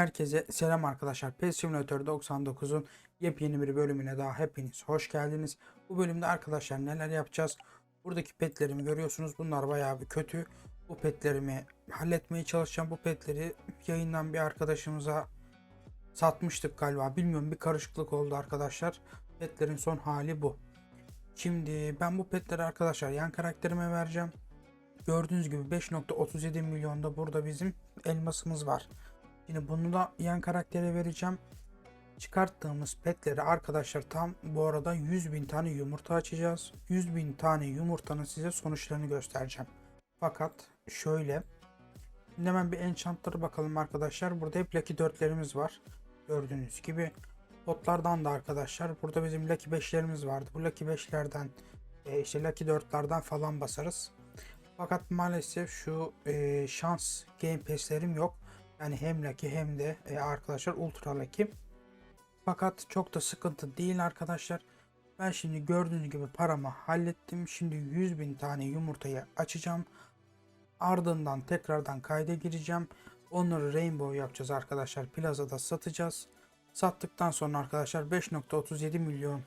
Herkese selam arkadaşlar. PES Simulator 99'un yepyeni bir bölümüne daha hepiniz hoş geldiniz. Bu bölümde arkadaşlar neler yapacağız? Buradaki petlerimi görüyorsunuz. Bunlar bayağı bir kötü. Bu petlerimi halletmeye çalışacağım. Bu petleri yayından bir arkadaşımıza satmıştık galiba. Bilmiyorum bir karışıklık oldu arkadaşlar. Petlerin son hali bu. Şimdi ben bu petleri arkadaşlar yan karakterime vereceğim. Gördüğünüz gibi 5.37 milyonda burada bizim elmasımız var. Şimdi bunu da yan karaktere vereceğim. Çıkarttığımız petleri arkadaşlar tam bu arada 100 bin tane yumurta açacağız. 100 bin tane yumurtanın size sonuçlarını göstereceğim. Fakat şöyle. Hemen bir enchantlara bakalım arkadaşlar. Burada hep Lucky 4'lerimiz var. Gördüğünüz gibi. Botlardan da arkadaşlar. Burada bizim Lucky 5'lerimiz vardı. Bu Lucky 5'lerden e, işte Lucky 4'lerden falan basarız. Fakat maalesef şu e, şans game pass'lerim yok. Yani hem Lucky hem de e, arkadaşlar Ultra Lucky. Fakat çok da sıkıntı değil arkadaşlar. Ben şimdi gördüğünüz gibi paramı hallettim. Şimdi 100 bin tane yumurtayı açacağım. Ardından tekrardan kayda gireceğim. Onları Rainbow yapacağız arkadaşlar. Plazada satacağız. Sattıktan sonra arkadaşlar 5.37 milyon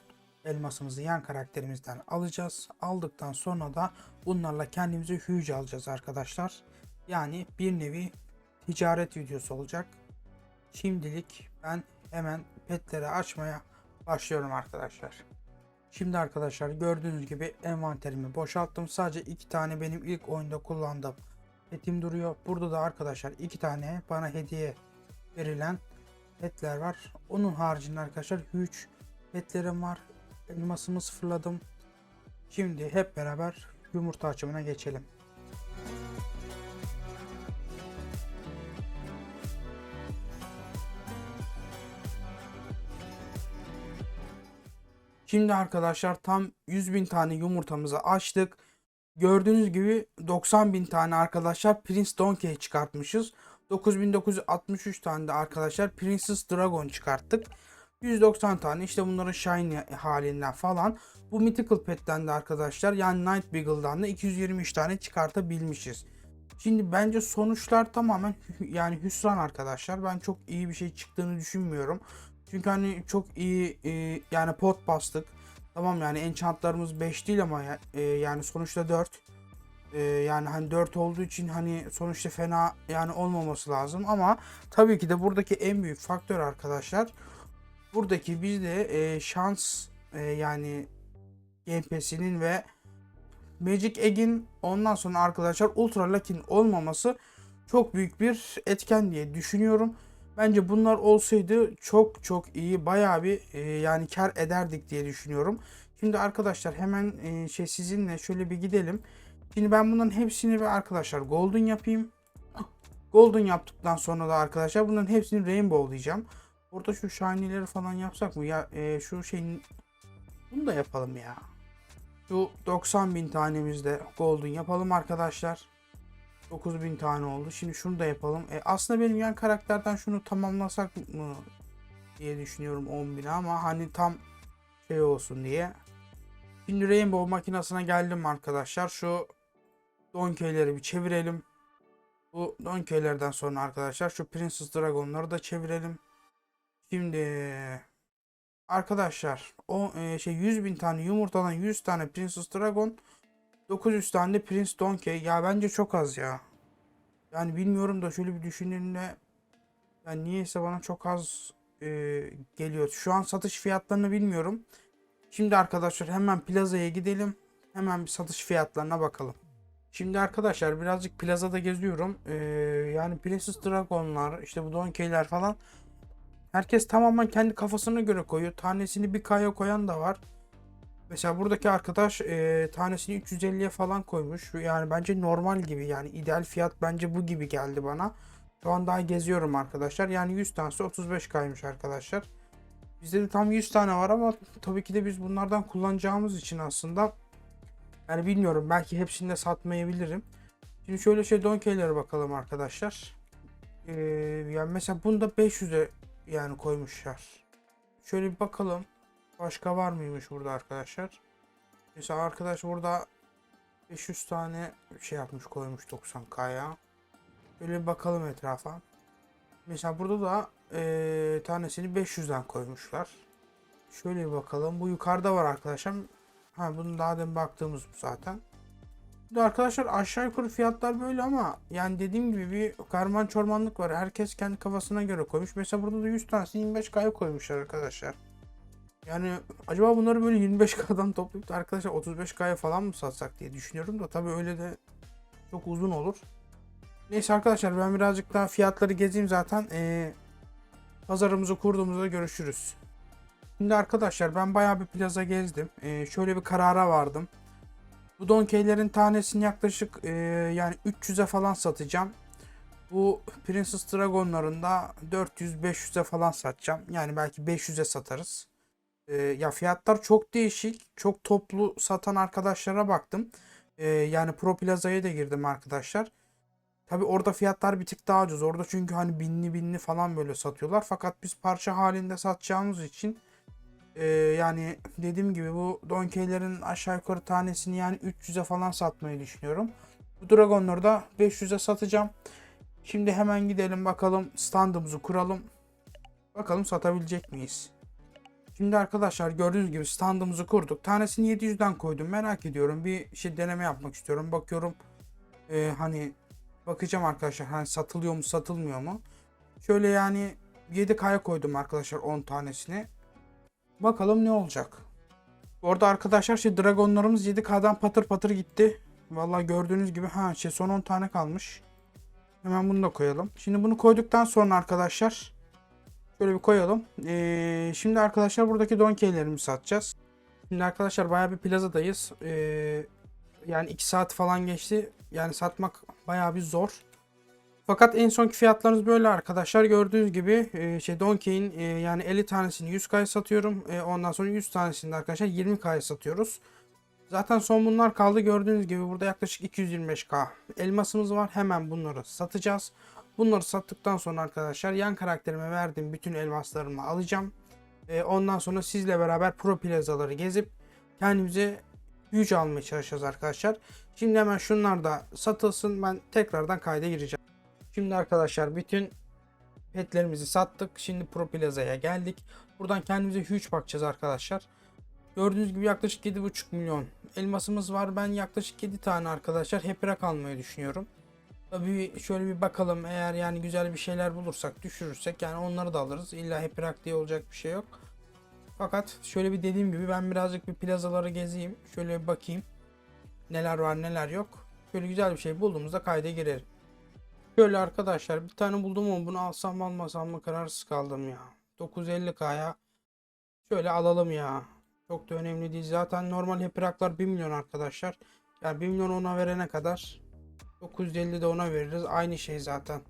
elmasımızı yan karakterimizden alacağız. Aldıktan sonra da bunlarla kendimize huge alacağız arkadaşlar. Yani bir nevi ticaret videosu olacak. Şimdilik ben hemen petleri açmaya başlıyorum arkadaşlar. Şimdi arkadaşlar gördüğünüz gibi envanterimi boşalttım. Sadece iki tane benim ilk oyunda kullandığım petim duruyor. Burada da arkadaşlar iki tane bana hediye verilen petler var. Onun haricinde arkadaşlar 3 petlerim var. Elmasımı sıfırladım. Şimdi hep beraber yumurta açımına geçelim. Şimdi arkadaşlar tam 100 bin tane yumurtamızı açtık. Gördüğünüz gibi 90 bin tane arkadaşlar Prince Donkey çıkartmışız. 9963 tane de arkadaşlar Princess Dragon çıkarttık. 190 tane işte bunların shiny halinden falan. Bu Mythical Pet'ten de arkadaşlar yani Night Beagle'dan da 223 tane çıkartabilmişiz. Şimdi bence sonuçlar tamamen yani hüsran arkadaşlar. Ben çok iyi bir şey çıktığını düşünmüyorum. Çünkü hani çok iyi e, yani pot bastık. Tamam yani enchantlarımız 5 değil ama ya- e, yani sonuçta 4. E, yani hani 4 olduğu için hani sonuçta fena yani olmaması lazım ama tabii ki de buradaki en büyük faktör arkadaşlar buradaki bizde e, şans e, yani Game ve Magic Egg'in ondan sonra arkadaşlar Ultra Lucky'nin olmaması çok büyük bir etken diye düşünüyorum. Bence bunlar olsaydı çok çok iyi bayağı bir e, yani kar ederdik diye düşünüyorum. Şimdi arkadaşlar hemen e, şey sizinle şöyle bir gidelim. Şimdi ben bunların hepsini ve arkadaşlar golden yapayım. Golden yaptıktan sonra da arkadaşlar bunların hepsini rainbowlayacağım. Burada şu shiny'leri falan yapsak mı? Ya e, şu şeyin bunu da yapalım ya. Şu 90 bin tanemizde golden yapalım arkadaşlar. 9000 tane oldu. Şimdi şunu da yapalım. E, aslında benim yan karakterden şunu tamamlasak mı diye düşünüyorum 10.000 ama hani tam şey olsun diye. Şimdi Rainbow makinesine geldim arkadaşlar. Şu Donkey'leri bir çevirelim. Bu Donkey'lerden sonra arkadaşlar şu Princess Dragon'ları da çevirelim. Şimdi arkadaşlar o e, şey 100 bin tane yumurtadan 100 tane Princess Dragon 900 tane Prince Donkey. Ya bence çok az ya. Yani bilmiyorum da şöyle bir düşündüğümde yani niyeyse bana çok az e, geliyor. Şu an satış fiyatlarını bilmiyorum. Şimdi arkadaşlar hemen plazaya gidelim. Hemen bir satış fiyatlarına bakalım. Şimdi arkadaşlar birazcık plazada geziyorum. E, yani Princess Dragon'lar işte bu Donkey'ler falan. Herkes tamamen kendi kafasına göre koyuyor. Tanesini bir kaya koyan da var. Mesela buradaki arkadaş e, tanesini 350'ye falan koymuş. Yani bence normal gibi yani ideal fiyat bence bu gibi geldi bana. Şu an daha geziyorum arkadaşlar. Yani 100 tanesi 35 kaymış arkadaşlar. Bizde de tam 100 tane var ama tabii ki de biz bunlardan kullanacağımız için aslında yani bilmiyorum belki hepsini de satmayabilirim. Şimdi şöyle şey Donkey'lere bakalım arkadaşlar. Ee, yani mesela bunda 500'e yani koymuşlar. Şöyle bir bakalım. Başka var mıymış burada arkadaşlar? Mesela arkadaş burada 500 tane şey yapmış koymuş 90k'ya. Şöyle bakalım etrafa. Mesela burada da eee, tanesini 500'den koymuşlar. Şöyle bir bakalım. Bu yukarıda var arkadaşlar. Ha bunu daha demin baktığımız bu zaten. De arkadaşlar aşağı yukarı fiyatlar böyle ama yani dediğim gibi bir karman çormanlık var. Herkes kendi kafasına göre koymuş. Mesela burada da 100 tanesi 25K'ya koymuşlar arkadaşlar. Yani acaba bunları böyle 25K'dan toplayıp da arkadaşlar 35K'ya falan mı satsak diye düşünüyorum da tabii öyle de çok uzun olur. Neyse arkadaşlar ben birazcık daha fiyatları gezeyim zaten. Ee, pazarımızı kurduğumuzda görüşürüz. Şimdi arkadaşlar ben bayağı bir plaza gezdim. Ee, şöyle bir karara vardım. Bu donkeylerin tanesini yaklaşık e, yani 300'e falan satacağım. Bu Princess Dragon'ların da 400-500'e falan satacağım. Yani belki 500'e satarız. Ee, ya fiyatlar çok değişik. Çok toplu satan arkadaşlara baktım. Ee, yani Pro Plaza'ya da girdim arkadaşlar. Tabi orada fiyatlar bir tık daha ucuz. Orada çünkü hani binli binli falan böyle satıyorlar. Fakat biz parça halinde satacağımız için e, yani dediğim gibi bu donkeylerin aşağı yukarı tanesini yani 300'e falan satmayı düşünüyorum. Bu Dragon'ları da 500'e satacağım. Şimdi hemen gidelim bakalım standımızı kuralım. Bakalım satabilecek miyiz? Şimdi arkadaşlar gördüğünüz gibi standımızı kurduk. Tanesini 700'den koydum. Merak ediyorum. Bir şey deneme yapmak istiyorum. Bakıyorum e, hani bakacağım arkadaşlar hani satılıyor mu satılmıyor mu. Şöyle yani 7K'ya koydum arkadaşlar 10 tanesini. Bakalım ne olacak. Bu arada arkadaşlar şey dragonlarımız 7K'dan patır patır gitti. Vallahi gördüğünüz gibi ha şey son 10 tane kalmış. Hemen bunu da koyalım. Şimdi bunu koyduktan sonra arkadaşlar şöyle bir koyalım. Ee, şimdi arkadaşlar buradaki donkeylerimi satacağız. Şimdi arkadaşlar bayağı bir plazadayız. Ee, yani 2 saat falan geçti. Yani satmak bayağı bir zor. Fakat en sonki fiyatlarımız böyle arkadaşlar. Gördüğünüz gibi e, şey Donkey'in e, yani 50 tanesini 100K'ya satıyorum. E, ondan sonra 100 tanesini de arkadaşlar 20K'ya satıyoruz. Zaten son bunlar kaldı. Gördüğünüz gibi burada yaklaşık 225K elmasımız var. Hemen bunları satacağız. Bunları sattıktan sonra arkadaşlar yan karakterime verdiğim bütün elmaslarımı alacağım. E, ondan sonra sizle beraber pro plazaları gezip kendimize güç almaya çalışacağız arkadaşlar. Şimdi hemen şunlar da satılsın. Ben tekrardan kayda gireceğim. Şimdi arkadaşlar bütün petlerimizi sattık. Şimdi Pro Plaza'ya geldik. Buradan kendimize huge bakacağız arkadaşlar. Gördüğünüz gibi yaklaşık 7,5 milyon elmasımız var. Ben yaklaşık 7 tane arkadaşlar heprak almayı düşünüyorum. Tabii şöyle bir bakalım eğer yani güzel bir şeyler bulursak düşürürsek yani onları da alırız. İlla heprak diye olacak bir şey yok. Fakat şöyle bir dediğim gibi ben birazcık bir plazaları gezeyim. Şöyle bir bakayım. Neler var neler yok. Şöyle güzel bir şey bulduğumuzda kayda girerim. Şöyle arkadaşlar bir tane buldum ama bunu alsam almasam mı kararsız kaldım ya. 950k'ya şöyle alalım ya. Çok da önemli değil. Zaten normal hepraklar 1 milyon arkadaşlar. Yani 1 milyon ona verene kadar 950 de ona veririz. Aynı şey zaten.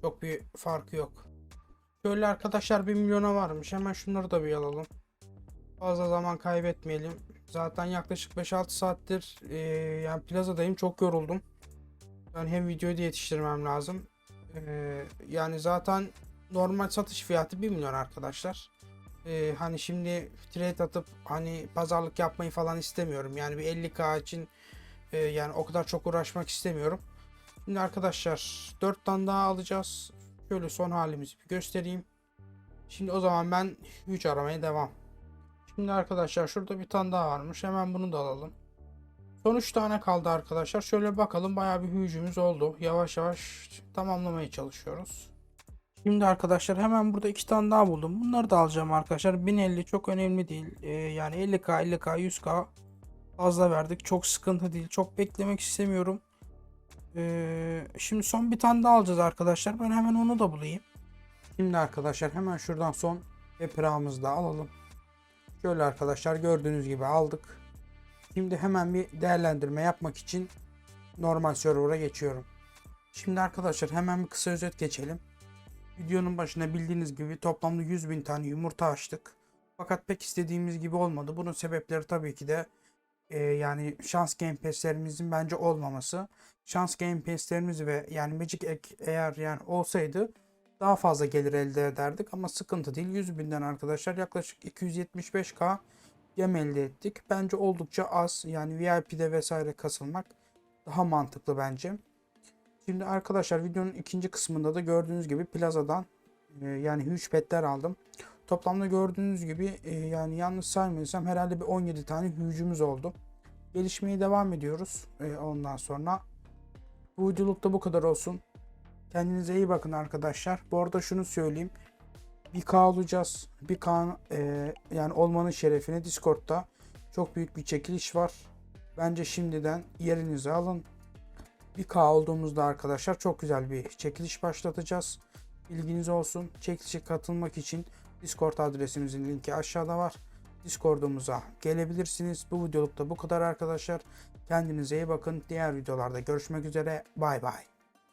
Çok bir farkı yok. Şöyle arkadaşlar 1 milyona varmış. Hemen şunları da bir alalım. Fazla zaman kaybetmeyelim. Zaten yaklaşık 5-6 saattir eee, yani plazadayım. Çok yoruldum. Yani hem videoyu da yetiştirmem lazım. Ee, yani zaten normal satış fiyatı 1 milyon arkadaşlar. Ee, hani şimdi trade atıp hani pazarlık yapmayı falan istemiyorum. Yani bir 50k için e, yani o kadar çok uğraşmak istemiyorum. Şimdi arkadaşlar 4 tane daha alacağız. Şöyle son halimizi bir göstereyim. Şimdi o zaman ben 3 aramaya devam. Şimdi arkadaşlar şurada bir tane daha varmış. Hemen bunu da alalım. Son 3 tane kaldı arkadaşlar. Şöyle bakalım bayağı bir hücumumuz oldu. Yavaş yavaş tamamlamaya çalışıyoruz. Şimdi arkadaşlar hemen burada 2 tane daha buldum. Bunları da alacağım arkadaşlar. 1050 çok önemli değil. Ee, yani 50k, 50k, 100k fazla verdik. Çok sıkıntı değil. Çok beklemek istemiyorum. Ee, şimdi son bir tane daha alacağız arkadaşlar. Ben hemen onu da bulayım. Şimdi arkadaşlar hemen şuradan son eprağımızı da alalım. Şöyle arkadaşlar gördüğünüz gibi aldık. Şimdi hemen bir değerlendirme yapmak için normal server'a geçiyorum. Şimdi arkadaşlar hemen bir kısa özet geçelim. Videonun başına bildiğiniz gibi toplamda 100 bin tane yumurta açtık. Fakat pek istediğimiz gibi olmadı. Bunun sebepleri tabii ki de e, yani şans game pass'lerimizin bence olmaması. Şans game pass'lerimiz ve yani Magic Egg eğer yani olsaydı daha fazla gelir elde ederdik ama sıkıntı değil. 100 binden arkadaşlar yaklaşık 275k gem elde ettik. Bence oldukça az. Yani VIP'de vesaire kasılmak daha mantıklı bence. Şimdi arkadaşlar videonun ikinci kısmında da gördüğünüz gibi plazadan e, yani huge petler aldım. Toplamda gördüğünüz gibi e, yani yanlış saymıyorsam herhalde bir 17 tane huge'ümüz oldu. Gelişmeye devam ediyoruz e, ondan sonra. Bu videolukta bu kadar olsun. Kendinize iyi bakın arkadaşlar. Bu arada şunu söyleyeyim. Bir K olacağız. Bir K e, yani olmanın şerefine Discord'da çok büyük bir çekiliş var. Bence şimdiden yerinizi alın. Bir K olduğumuzda arkadaşlar çok güzel bir çekiliş başlatacağız. Bilginiz olsun. Çekilişe katılmak için Discord adresimizin linki aşağıda var. Discord'umuza gelebilirsiniz. Bu videolukta bu kadar arkadaşlar. Kendinize iyi bakın. Diğer videolarda görüşmek üzere. Bay bay.